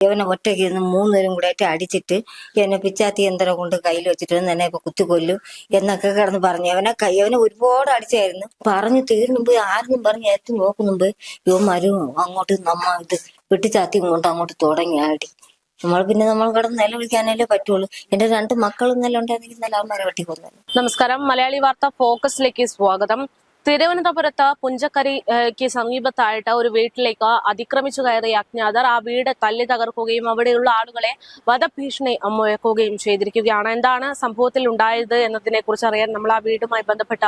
ഇവനെ ഒറ്റയ്ക്ക് ഇരുന്ന് മൂന്നുപേരും കൂടെ ആയിട്ട് അടിച്ചിട്ട് എന്നെ പിച്ചാത്തി യന്ത്രം കൊണ്ട് കയ്യിൽ വെച്ചിട്ട് എന്നെ ഇപ്പൊ കുത്തിക്കൊല്ലും എന്നൊക്കെ കിടന്ന് പറഞ്ഞു. അവനെ കൈ അവനെ ഒരുപാട് അടിച്ചായിരുന്നു. പറഞ്ഞു തീർന്നുമ്പോ ആരെന്നും പറഞ്ഞ് ഏറ്റവും നോക്കുന്നുമ്പ് ഇവന്മാരും അങ്ങോട്ട് നമ്മ ഇത് വെട്ടിച്ചാത്തി കൊണ്ട് അങ്ങോട്ട് തുടങ്ങി അടി നമ്മൾ പിന്നെ നമ്മൾ കിടന്ന് നിലവിളിക്കാനല്ലേ പറ്റുള്ളൂ. എന്റെ രണ്ട് മക്കളും നില ഉണ്ടായിരുന്നെങ്കിൽ നില അവന്മാരെ വെട്ടിക്കൊന്നു നമസ്കാരം. മലയാളി വാർത്ത ഫോക്കസിലേക്ക് സ്വാഗതം. തിരുവനന്തപുരത്ത് പുഞ്ചക്കരിക്ക് സമീപത്തായിട്ട് ഒരു വീട്ടിലേക്ക് അതിക്രമിച്ചു കയറിയ അജ്ഞാതർ ആ വീട് തല്ലി തകർക്കുകയും അവിടെയുള്ള ആളുകളെ വധഭീഷണി മുഴക്കുകയും ചെയ്തിരിക്കുകയാണ്. എന്താണ് സംഭവത്തിൽ ഉണ്ടായത് എന്നതിനെ കുറിച്ച് അറിയാൻ നമ്മൾ ആ വീടുമായി ബന്ധപ്പെട്ട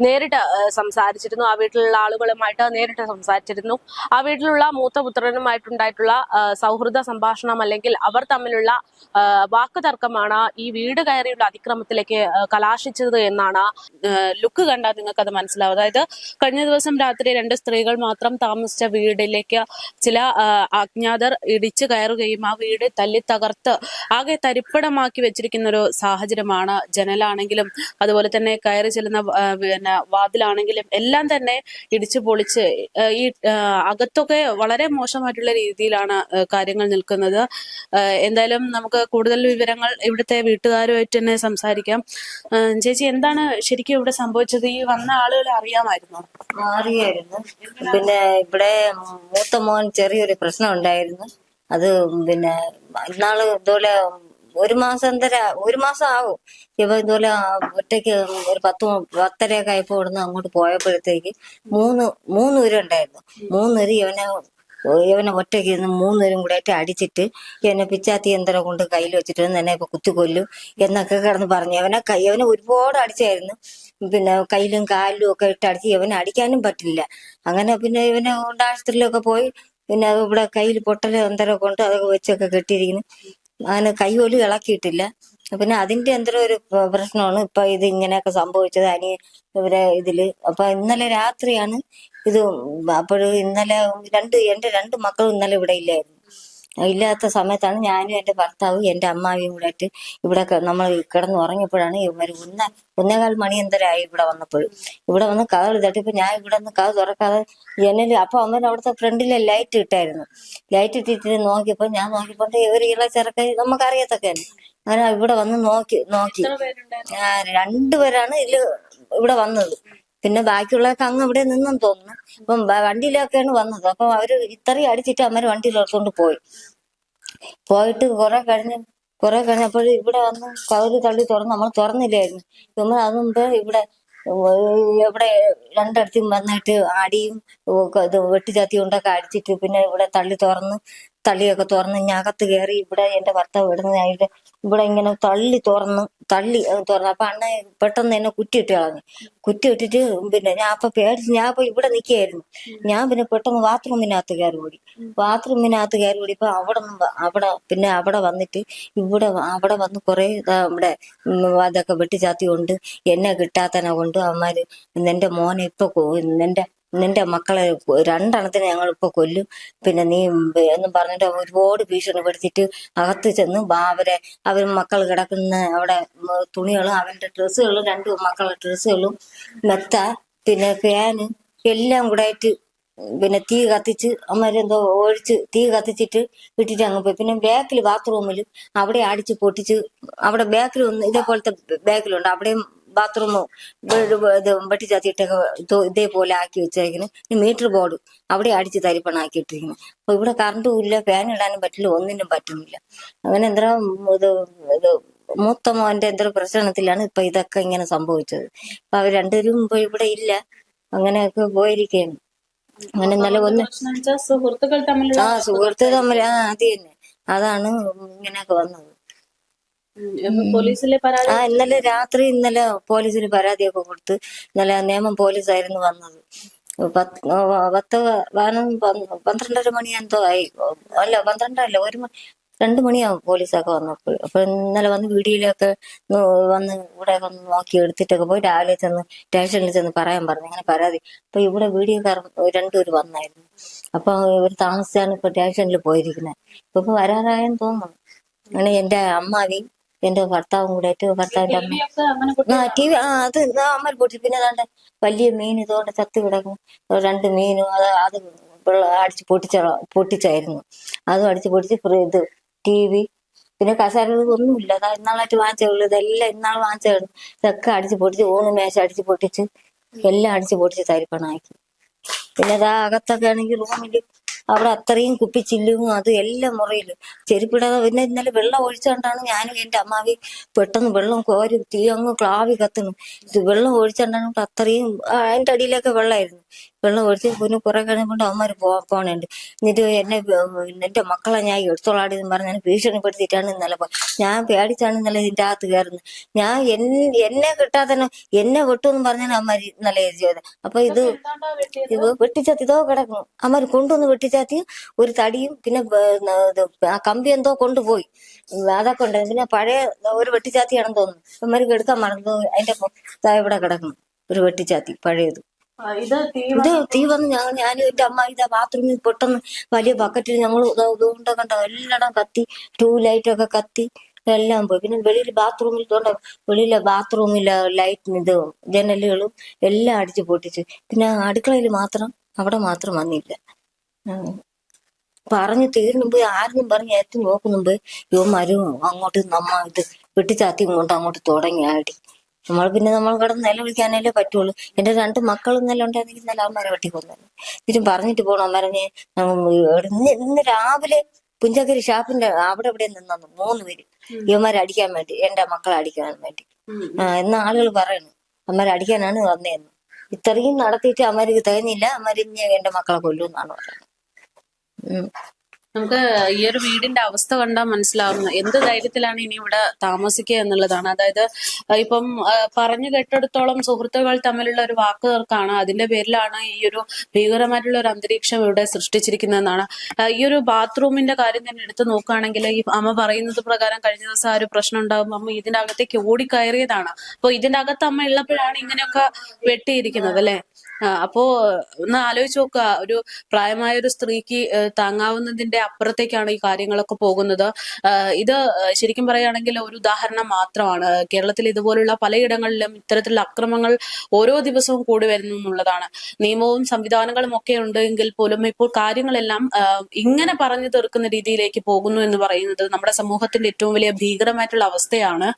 നേരിട്ട് സംസാരിച്ചിരുന്നു. ആ വീട്ടിലുള്ള ആളുകളുമായിട്ട് നേരിട്ട് സംസാരിച്ചിരുന്നു. ആ വീട്ടിലുള്ള മൂത്ത പുത്രനുമായിട്ടുണ്ടായിട്ടുള്ള സൗഹൃദ സംഭാഷണം അല്ലെങ്കിൽ അവർ തമ്മിലുള്ള വാക്കു വാക്കുതർക്കമാണ് ഈ വീട് കയറിയുള്ള അതിക്രമത്തിലേക്ക് കലാശിച്ചത് എന്നാണ് ലുക്ക് കണ്ടാൽ നിങ്ങൾക്ക് അത് മനസ്സിലാവും അതായത് കഴിഞ്ഞ ദിവസം രാത്രി രണ്ട് സ്ത്രീകൾ മാത്രം താമസിച്ച വീടിലേക്ക് ചില അജ്ഞാതർ ഇടിച്ചു കയറുകയും ആ വീട് തല്ലി തകർത്ത് ആകെ തരിപ്പടമാക്കി വെച്ചിരിക്കുന്ന ഒരു സാഹചര്യമാണ് ജനലാണെങ്കിലും അതുപോലെ തന്നെ കയറി ചെല്ലുന്ന പിന്നെ വാതിലാണെങ്കിലും എല്ലാം തന്നെ ഇടിച്ചു പൊളിച്ച് ഈ അകത്തൊക്കെ വളരെ മോശമായിട്ടുള്ള രീതിയിലാണ് കാര്യങ്ങൾ നിൽക്കുന്നത്. എന്തായാലും നമുക്ക് കൂടുതൽ വിവരങ്ങൾ ഇവിടുത്തെ വീട്ടുകാരുമായിട്ട് തന്നെ സംസാരിക്കാം. ചേച്ചി എന്താണ് ശരിക്കും ഇവിടെ സംഭവിച്ചത്? ഈ വന്ന ആളുകളെ അറിയാമായിരുന്നോ. മാറിയായിരുന്നു പിന്നെ ഇവിടെ മൂത്ത മോൻ ചെറിയൊരു പ്രശ്നം ഉണ്ടായിരുന്നു. അത് പിന്നെ ഇന്നാൾ ഇതുപോലെ ഒരു മാസം തര ഒരു മാസം ആവും. ഇവ ഇതുപോലെ ഒറ്റയ്ക്ക് ഒരു പത്ത് പത്തരയൊക്കെ ആയപ്പോ ഇവിടുന്ന് അങ്ങോട്ട് പോയപ്പോഴത്തേക്ക് മൂന്ന് മൂന്ന് മൂന്നുരി മൂന്ന് ഇവനെ ഇവനെ ഒറ്റയ്ക്ക് ഇരുന്ന് മൂന്നുപേരും കൂടെ ആയിട്ട് അടിച്ചിട്ട് എന്നെ പിച്ചാത്തി യന്ത്രം കൊണ്ട് കയ്യിൽ വെച്ചിട്ട് എന്നെ ഇപ്പൊ കുത്തിക്കൊല്ലും എന്നൊക്കെ കിടന്ന് പറഞ്ഞു. അവനെ കൈ അവനെ ഒരുപാട് അടിച്ചായിരുന്നു. പിന്നെ കയ്യിലും കാലിലും ഒക്കെ ഇട്ട് അടിച്ച് ഇവനെ അടിക്കാനും പറ്റില്ല. അങ്ങനെ പിന്നെ ഇവനെ കൊണ്ട് ആശുപത്രിയിലൊക്കെ പോയി. പിന്നെ ഇവിടെ കയ്യിൽ പൊട്ടൽ എന്തരം കൊണ്ട് അതൊക്കെ വെച്ചൊക്കെ കെട്ടിയിരിക്കുന്നു. അങ്ങനെ കൈ പോലും ഇളക്കിയിട്ടില്ല. പിന്നെ അതിന്റെ എന്തോ ഒരു പ്ര- പ്രശ്നമാണ് ഇപ്പൊ ഇത് ഇങ്ങനെയൊക്കെ സംഭവിച്ചത് അനിയ ഇവരെ ഇതിൽ. അപ്പൊ ഇന്നലെ രാത്രിയാണ് ഇത് അപ്പോഴും ഇന്നലെ രണ്ട് എന്റെ രണ്ട് മക്കളും ഇന്നലെ ഇവിടെ ഇല്ലായിരുന്നു. ഇല്ലാത്ത സമയത്താണ് ഞാനും എന്റെ ഭർത്താവും എന്റെ അമ്മാവിയും കൂടെ ആയിട്ട് ഇവിടെ നമ്മൾ കിടന്ന് ഉറങ്ങിയപ്പോഴാണ് ഇവർ ഒന്ന ഒന്നേകാൽ മണി എന്തരായി ഇവിടെ വന്നപ്പോഴും. ഇവിടെ വന്ന് കഥകൾ ഇപ്പൊ ഞാൻ ഇവിടെ നിന്ന് കഥ തുറക്കാതെ ജനൽ അപ്പൊ അമ്മ അവിടുത്തെ ഫ്രണ്ടിലെ ലൈറ്റ് ഇട്ടായിരുന്നു. ലൈറ്റ് ഇട്ടിട്ട് നോക്കിയപ്പോ ഞാൻ നോക്കിയപ്പോ ഇവർ ഇള ചെറുക്ക നമുക്കറിയത്തൊക്കെ അങ്ങനെ ഇവിടെ വന്ന് നോക്കി നോക്കി. രണ്ടുപേരാണ് ഇതിൽ ഇവിടെ വന്നത്. പിന്നെ ബാക്കിയുള്ളവർക്ക് അങ്ങ് അവിടെ നിന്നും തോന്നുന്നു അപ്പം വണ്ടിയിലൊക്കെയാണ് വന്നത്. അപ്പം അവർ ഇത്രയും അടിച്ചിട്ട് അമ്മര് വണ്ടിയിലോട്ടുകൊണ്ട് പോയി. പോയിട്ട് കുറെ കഴിഞ്ഞ് കുറെ കഴിഞ്ഞപ്പോൾ ഇവിടെ വന്ന് കവര് തള്ളി തുറന്ന് നമ്മൾ തുറന്നില്ലായിരുന്നു. നമ്മൾ അത് മുമ്പ് ഇവിടെ ഇവിടെ രണ്ടിടത്തും വന്നിട്ട് അടിയും ഇത് വെട്ടിച്ചാത്തി കൊണ്ടൊക്കെ അടിച്ചിട്ട് പിന്നെ ഇവിടെ തള്ളി തുറന്ന് തള്ളിയൊക്കെ തുറന്ന് ഇനി അകത്ത് കയറി ഇവിടെ എന്റെ ഭർത്താവ് ഇടുന്നതായിട്ട് ഇവിടെ ഇങ്ങനെ തള്ളി തുറന്ന് തള്ളി തുറന്നു. അപ്പൊ അണ്ണ പെട്ടെന്ന് എന്നെ കുറ്റിയിട്ട് കളഞ്ഞു. കുറ്റി ഇട്ടിട്ട് പിന്നെ ഞാൻ അപ്പൊ പേടിച്ച് ഞാൻ അപ്പൊ ഇവിടെ നിൽക്കുകയായിരുന്നു. ഞാൻ പിന്നെ പെട്ടെന്ന് ബാത്റൂമിനകത്ത് കയറി ഓടി. ബാത്റൂമിനകത്ത് കയറി ഓടിയപ്പോ അവിടെ നിന്ന് അവിടെ പിന്നെ അവിടെ വന്നിട്ട് ഇവിടെ അവിടെ വന്ന് കുറെ നമ്മുടെ അതൊക്കെ വെട്ടിച്ചാത്തി കൊണ്ട് എന്നെ കിട്ടാത്തനെ കൊണ്ട് അവന്മാര് നിന്റെ മോനെ ഇപ്പൊ നിന്റെ നിന്റെ മക്കളെ രണ്ടെണ്ണത്തിന് ഇപ്പൊ കൊല്ലും. പിന്നെ നീ എന്നും പറഞ്ഞിട്ട് ഒരുപാട് ഭീഷണിപ്പെടുത്തിയിട്ട് അകത്ത് ചെന്ന് അവരെ അവർ മക്കൾ കിടക്കുന്ന അവിടെ തുണികളും അവന്റെ ഡ്രസ്സുകളും രണ്ടു മക്കളുടെ ഡ്രസ്സുകളും മെത്ത പിന്നെ ഫാന് എല്ലാം കൂടെ ആയിട്ട് പിന്നെ തീ കത്തിച്ച് അമ്മരെന്തോ ഒഴിച്ച് തീ കത്തിച്ചിട്ട് വിട്ടിട്ട് അങ്ങ് പോയി. പിന്നെ ബാക്കിൽ ബാത്റൂമിൽ അവിടെ അടിച്ച് പൊട്ടിച്ച് അവിടെ ബാക്കിൽ ഒന്ന് ഇതേപോലത്തെ ബാക്കിലുണ്ട് അവിടെയും ബാത്റൂം ഇത് വെട്ടിച്ചാത്തിയിട്ടൊക്കെ തോ- ഇതേപോലെ ആക്കി വെച്ചേക്കുന്നു മീറ്റർ ബോർഡ് അവിടെ അടിച്ച് തരിപ്പണാക്കി ഇട്ടിരിക്കുന്നു അപ്പൊ ഇവിടെ കറണ്ടും ഇല്ല ഫാൻ ഇടാനും പറ്റില്ല ഒന്നിനും പറ്റുന്നില്ല. അങ്ങനെ എന്താ ഇത് ഇത് മൂത്ത മോന്റെ എന്തോ പ്രശ്നത്തിലാണ് ഇപ്പൊ ഇതൊക്കെ ഇങ്ങനെ സംഭവിച്ചത്. അപ്പൊ അവർ രണ്ടുപേരും ഇപ്പൊ ഇവിടെ ഇല്ല. അങ്ങനെയൊക്കെ പോയിരിക്കുകയാണ് അങ്ങനെ നല്ല ഒന്ന് സുഹൃത്തുക്കൾ തമ്മിൽ ആ സുഹൃത്തുക്കൾ തമ്മിൽ ആ അത് തന്നെ. അതാണ് ഇങ്ങനെയൊക്കെ വന്നത്. ആ ഇന്നലെ രാത്രി ഇന്നലെ പോലീസിന് പരാതിയൊക്കെ കൊടുത്ത് ഇന്നലെ നിയമം പോലീസായിരുന്നു വന്നത്. പത്ത് പന്ത്രണ്ടര മണി എന്തോ ആയി. അല്ല പന്ത്രണ്ടല്ല ഒരു മണി രണ്ടു മണിയാവും പോലീസൊക്കെ വന്നപ്പോൾ അപ്പൊ ഇന്നലെ വന്ന് വീടിയിലൊക്കെ വന്ന് ഇവിടെ വന്ന് നോക്കി എടുത്തിട്ടൊക്കെ പോയി രാവിലെ ചെന്ന് സ്റ്റേഷനിൽ ചെന്ന് പറയാൻ പറഞ്ഞു. അങ്ങനെ പരാതി. അപ്പൊ ഇവിടെ വീഡിയോ രണ്ടുപേര് വന്നായിരുന്നു. അപ്പൊ ഇവർ താമസിച്ചാണ് ഇപ്പൊ സ്റ്റേഷനിൽ പോയിരിക്കുന്നത് ഇപ്പൊ വരാറായെന്ന് തോന്നുന്നു. അങ്ങനെ എന്റെ അമ്മാവി എന്റെ ഭർത്താവും കൂടെ ഭർത്താവിന്റെ അമ്മ. ആ ടി വി ആ അത് അമ്മ പൊട്ടി. പിന്നെ അതാണ്ട് വലിയ മീൻ ഇതുകൊണ്ട് ചത്ത് കിടക്കും. രണ്ട് മീനും അത് അത് അടിച്ച് പൊട്ടിച്ച പൊട്ടിച്ചായിരുന്നു. അതും അടിച്ച് പൊട്ടിച്ച് ഫ്രീ ഇത് ടി വി. പിന്നെ കസാരകൾ ഒന്നുമില്ല. അതാ ഇന്നാളായിട്ട് വാങ്ങിച്ചുള്ളൂ ഇതെല്ലാം ഇന്നാൾ വാങ്ങിച്ചാണ് ഇതൊക്കെ അടിച്ച് പൊട്ടിച്ച് ഊണ് മേശ അടിച്ച് പൊട്ടിച്ച് എല്ലാം അടിച്ച് പൊട്ടിച്ച് തരിപ്പണാക്കി. പിന്നെ അതാ അകത്തൊക്കെ ആണെങ്കിൽ റൂമിൽ അവിടെ അത്രയും കുപ്പിച്ചില്ലും അത് എല്ലാം മുറിയിൽ. ചെരുപ്പിടാതെ പിന്നെ ഇന്നലെ വെള്ളം ഒഴിച്ചുകൊണ്ടാണ് ഞാനും എന്റെ അമ്മാവി പെട്ടെന്ന് വെള്ളം കോരി തീ അങ്ങ് ക്ലാവി കത്തുന്നു. ഇത് വെള്ളം ഒഴിച്ചുകൊണ്ടാണ് അത്രയും അതിന്റെ അടിയിലൊക്കെ വെള്ളമായിരുന്നു വെള്ളം ഒഴിച്ച് പിന്നെ കുറെ കഴിയുമ്പോൾ അവന്മാര് പോ പോണുണ്ട്. എന്നിട്ട് എന്നെ എന്റെ മക്കളെ ഞാൻ എടുത്തോളാടി എന്ന് പറഞ്ഞ് ഞാൻ ഭീഷണിപ്പെടുത്തിയിട്ടാണ് ഇന്നലെ പോയത് ഞാൻ പേടിച്ചാണ് ഇന്നലെ ഇതിന്റെ അകത്ത് കയറുന്നത്. ഞാൻ എന്നെ കിട്ടാതെ എന്നെ വെട്ടുമെന്ന് പറഞ്ഞാൽ അമ്മര് ഇന്നലെ ചെയ്തത്. അപ്പൊ ഇത് ഇത് വെട്ടിച്ചാത്തി ഇതോ കിടക്കും അമ്മര് കൊണ്ടുവന്ന് വെട്ടിച്ചാത്തി ഒരു തടിയും പിന്നെ ആ കമ്പി എന്തോ കൊണ്ടുപോയി. അതൊക്കെ ഉണ്ട് പിന്നെ പഴയ ഒരു വെട്ടിച്ചാത്തിയാണെന്ന് തോന്നുന്നു. അമ്മര് എടുക്കാൻ മറന്നു. അതിന്റെ ഇവിടെ കിടക്കുന്നു. ഒരു വെട്ടിച്ചാത്തി പഴയത്. ഇത് തീ വന്ന് ഞങ്ങൾ ഞാനും എന്റെ അമ്മ ഇതാ ബാത്റൂമിൽ പെട്ടെന്ന് വലിയ ബക്കറ്റിൽ ഞങ്ങൾ ഇതുകൊണ്ട് കണ്ട എല്ലാം കത്തി ട്യൂബ് ലൈറ്റ് ഒക്കെ കത്തി എല്ലാം പോയി. പിന്നെ വെളിയിൽ ബാത്റൂമിൽ തോണ്ട വെളിയിലെ ബാത്റൂമിലെ ലൈറ്റ് ഇത് ജനലുകളും എല്ലാം അടിച്ചു പൊട്ടിച്ചു. പിന്നെ അടുക്കളയിൽ മാത്രം അവിടെ മാത്രം വന്നില്ല. പറഞ്ഞു തീർന്നുമ്പോ ആരെന്നും പറഞ്ഞ് എത്തി നോക്കുന്നുമ്പോ മരവും അങ്ങോട്ട് നമ്മ ഇത് വെട്ടിച്ചാത്തി കൊണ്ട് അങ്ങോട്ട് തുടങ്ങി ആടി. നമ്മൾ പിന്നെ നമ്മൾ കിടന്ന് നിലവിളിക്കാനല്ലേ പറ്റുള്ളൂ. എന്റെ രണ്ട് മക്കളും ഇന്നലെ ഉണ്ടായിരുന്നെങ്കിൽ ഇന്നലെ അമ്മമാരെ വെട്ടി കൊന്നല്ലേ ഇതിനും പറഞ്ഞിട്ട് പോകണം അമ്മരഞ്ഞ് ഇന്ന് രാവിലെ പുഞ്ചക്കരി ഷാപ്പിന്റെ അവിടെ ഇവിടെ നിന്നു മൂന്ന് പേര്. ഇവന്മാരെ അടിക്കാൻ വേണ്ടി എന്റെ മക്കളെ അടിക്കാൻ വേണ്ടി. ആ എന്ന ആളുകൾ പറയുന്നു അമ്മമാരെ അടിക്കാനാണ് വന്നേന്ന്. ഇത്രയും നടത്തിയിട്ട് അമ്മമാർക്ക് തികഞ്ഞില്ല അമ്മര് ഇനി എന്റെ മക്കളെ കൊല്ലുമെന്നാണ് പറയുന്നത്. നമുക്ക് ഈ ഒരു വീടിന്റെ അവസ്ഥ കണ്ടാൽ മനസ്സിലാവുന്നത് എന്ത് ധൈര്യത്തിലാണ് ഇനി ഇവിടെ താമസിക്കുക എന്നുള്ളതാണ്. അതായത് ഇപ്പം പറഞ്ഞു കേട്ടെടുത്തോളം സുഹൃത്തുക്കൾ തമ്മിലുള്ള ഒരു വാക്ക് തർക്കമാണ് അതിന്റെ പേരിലാണ് ഈ ഒരു ഭീകരമായിട്ടുള്ള ഒരു അന്തരീക്ഷം ഇവിടെ സൃഷ്ടിച്ചിരിക്കുന്നതെന്നാണ്. ഈ ഒരു ബാത്റൂമിന്റെ കാര്യം തന്നെ എടുത്തു നോക്കുകയാണെങ്കിൽ ഈ അമ്മ പറയുന്നത് പ്രകാരം കഴിഞ്ഞ ദിവസം ആ ഒരു പ്രശ്നം ഉണ്ടാകുമ്പോൾ അമ്മ ഇതിന്റെ അകത്തേക്ക് ഓടിക്കയറിയതാണ്. അപ്പൊ ഇതിന്റെ അകത്ത് അമ്മ ഉള്ളപ്പോഴാണ് ഇങ്ങനെയൊക്കെ വെട്ടിയിരിക്കുന്നത് അല്ലെ? അപ്പോ ഒന്ന് ആലോചിച്ച് നോക്കുക ഒരു പ്രായമായ ഒരു സ്ത്രീക്ക് താങ്ങാവുന്നതിന്റെ അപ്പുറത്തേക്കാണ് ഈ കാര്യങ്ങളൊക്കെ പോകുന്നത്. ഇത് ശരിക്കും പറയുകയാണെങ്കിൽ ഒരു ഉദാഹരണം മാത്രമാണ്. കേരളത്തിൽ ഇതുപോലുള്ള പലയിടങ്ങളിലും ഇത്തരത്തിലുള്ള അക്രമങ്ങൾ ഓരോ ദിവസവും കൂടി വരുന്നു എന്നുള്ളതാണ്. നിയമവും സംവിധാനങ്ങളും ഒക്കെ ഉണ്ടെങ്കിൽ പോലും ഇപ്പോൾ കാര്യങ്ങളെല്ലാം ഇങ്ങനെ പറഞ്ഞു തീർക്കുന്ന രീതിയിലേക്ക് പോകുന്നു എന്ന് പറയുന്നത് നമ്മുടെ സമൂഹത്തിന്റെ ഏറ്റവും വലിയ ഭീകരമായിട്ടുള്ള അവസ്ഥയാണ്.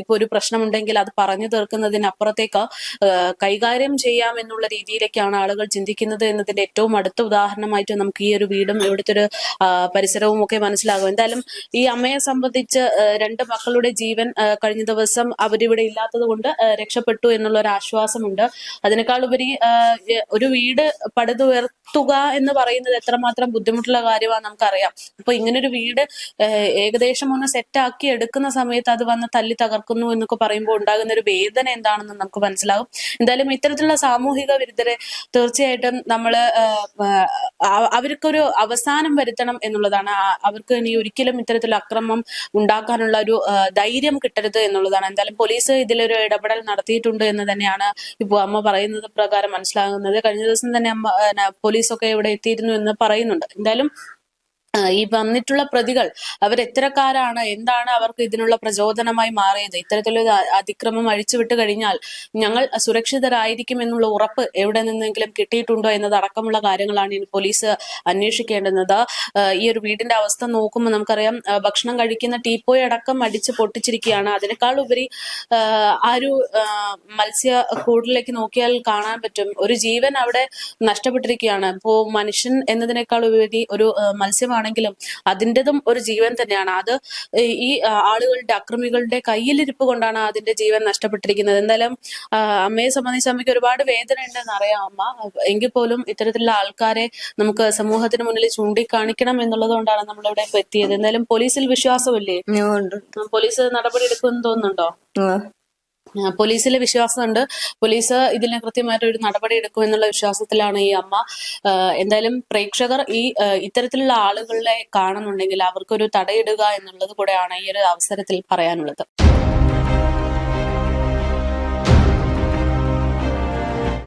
ഇപ്പോൾ ഇപ്പൊ ഒരു പ്രശ്നമുണ്ടെങ്കിൽ അത് പറഞ്ഞു തീർക്കുന്നതിനപ്പുറത്തേക്ക് കൈകാര്യം ചെയ്യാം എന്നുള്ള രീതിയിലേക്കാണ് ആളുകൾ ചിന്തിക്കുന്നത് എന്നതിന്റെ ഏറ്റവും അടുത്ത ഉദാഹരണമായിട്ട് നമുക്ക് ഈ ഒരു വീടും ഇവിടുത്തെ ഒരു പരിസരവും ഒക്കെ മനസ്സിലാകും. എന്തായാലും ഈ അമ്മയെ സംബന്ധിച്ച് രണ്ട് മക്കളുടെ ജീവൻ കഴിഞ്ഞ ദിവസം അവരിവിടെ ഇല്ലാത്തത് കൊണ്ട് രക്ഷപ്പെട്ടു എന്നുള്ള ഒരു ആശ്വാസമുണ്ട് അതിനേക്കാൾ ഉപരി ഒരു വീട് പടുതുയർത്തുക എന്ന് പറയുന്നത് എത്രമാത്രം ബുദ്ധിമുട്ടുള്ള കാര്യമാണ് നമുക്കറിയാം. അപ്പൊ ഇങ്ങനൊരു വീട് ഏകദേശം ഒന്ന് സെറ്റാക്കി എടുക്കുന്ന സമയത്ത് അത് വന്ന് തല്ലി തകർക്കുന്നു എന്നൊക്കെ പറയുമ്പോൾ ഉണ്ടാകുന്ന ഒരു വേദന എന്താണെന്ന് നമുക്ക് മനസ്സിലാകും. എന്തായാലും ഇത്തരത്തിലുള്ള സാമൂഹിക വിരുദ്ധരെ തീർച്ചയായിട്ടും നമ്മൾ അവർക്കൊരു അവസാനം വരുത്തണം എന്നുള്ളതാണ്. അവർക്ക് ഇനി ഒരിക്കലും ഇത്തരത്തിലുള്ള അക്രമം ഉണ്ടാക്കാനുള്ള ഒരു ധൈര്യം കിട്ടരുത് എന്നുള്ളതാണ്. എന്തായാലും പോലീസ് ഇതിലൊരു ഇടപെടൽ നടത്തിയിട്ടുണ്ട് എന്ന് തന്നെയാണ് ഇപ്പോൾ അമ്മ പറയുന്നത് പ്രകാരം മനസ്സിലാകുന്നത്. കഴിഞ്ഞ ദിവസം തന്നെ അമ്മ പോലീസൊക്കെ ഇവിടെ എത്തിയിരുന്നു എന്ന് പറയുന്നുണ്ട്. എന്തായാലും ഈ വന്നിട്ടുള്ള പ്രതികൾ അവർ അവരെത്തരക്കാരാണ് എന്താണ് അവർക്ക് ഇതിനുള്ള പ്രചോദനമായി മാറിയത്? ഇത്തരത്തിലൊരു അതിക്രമം അഴിച്ചുവിട്ട് കഴിഞ്ഞാൽ ഞങ്ങൾ സുരക്ഷിതരായിരിക്കും എന്നുള്ള ഉറപ്പ് എവിടെ നിന്നെങ്കിലും കിട്ടിയിട്ടുണ്ടോ എന്നത് അടക്കമുള്ള കാര്യങ്ങളാണ് ഇനി പോലീസ് അന്വേഷിക്കേണ്ടുന്നത്. ഈ ഒരു വീടിന്റെ അവസ്ഥ നോക്കുമ്പോൾ നമുക്കറിയാം ഭക്ഷണം കഴിക്കുന്ന ടീപ്പോയി അടക്കം അടിച്ച് പൊട്ടിച്ചിരിക്കുകയാണ്. അതിനേക്കാൾ ഉപരി ആ, ഒരു മത്സ്യ കൂടിലേക്ക് നോക്കിയാൽ കാണാൻ പറ്റും. ഒരു ജീവൻ അവിടെ നഷ്ടപ്പെട്ടിരിക്കുകയാണ്. ഇപ്പോ മനുഷ്യൻ എന്നതിനേക്കാൾ ഉപരി ഒരു ആ, മത്സ്യമാണെങ്കിലും അതിന്റെതും ഒരു ജീവൻ തന്നെയാണ്. അത് ഈ- ആളുകളുടെ അക്രമികളുടെ കയ്യിലിരിപ്പ് കൊണ്ടാണ് അതിന്റെ ജീവൻ നഷ്ടപ്പെട്ടിരിക്കുന്നത്. എന്തായാലും അമ്മയെ സംബന്ധിച്ച് അമ്മയ്ക്ക് ഒരുപാട് വേദന ഉണ്ടെന്ന് അറിയാം അമ്മ. എങ്കിൽ പോലും ഇത്തരത്തിലുള്ള ആൾക്കാരെ നമുക്ക് സമൂഹത്തിന് മുന്നിൽ ചൂണ്ടിക്കാണിക്കണം എന്നുള്ളത് കൊണ്ടാണ് നമ്മളിവിടെ ഇവിടെ എത്തിയത്. എന്തായാലും പോലീസിൽ വിശ്വാസമില്ലേ? പോലീസ് നടപടി എടുക്കുമെന്ന് തോന്നുന്നുണ്ടോ പോലീസിലെ വിശ്വാസമുണ്ട്. പോലീസ് ഇതിനെ കൃത്യമായിട്ട് ഒരു നടപടി എടുക്കും എന്നുള്ള വിശ്വാസത്തിലാണ് ഈ അമ്മ. എന്തായാലും പ്രേക്ഷകർ ഈ ഇത്തരത്തിലുള്ള ആളുകളെ കാണുന്നുണ്ടെങ്കിൽ അവർക്കൊരു തടയിടുക എന്നുള്ളത് കൂടെയാണ് ഈ ഒരു അവസരത്തിൽ പറയാനുള്ളത്.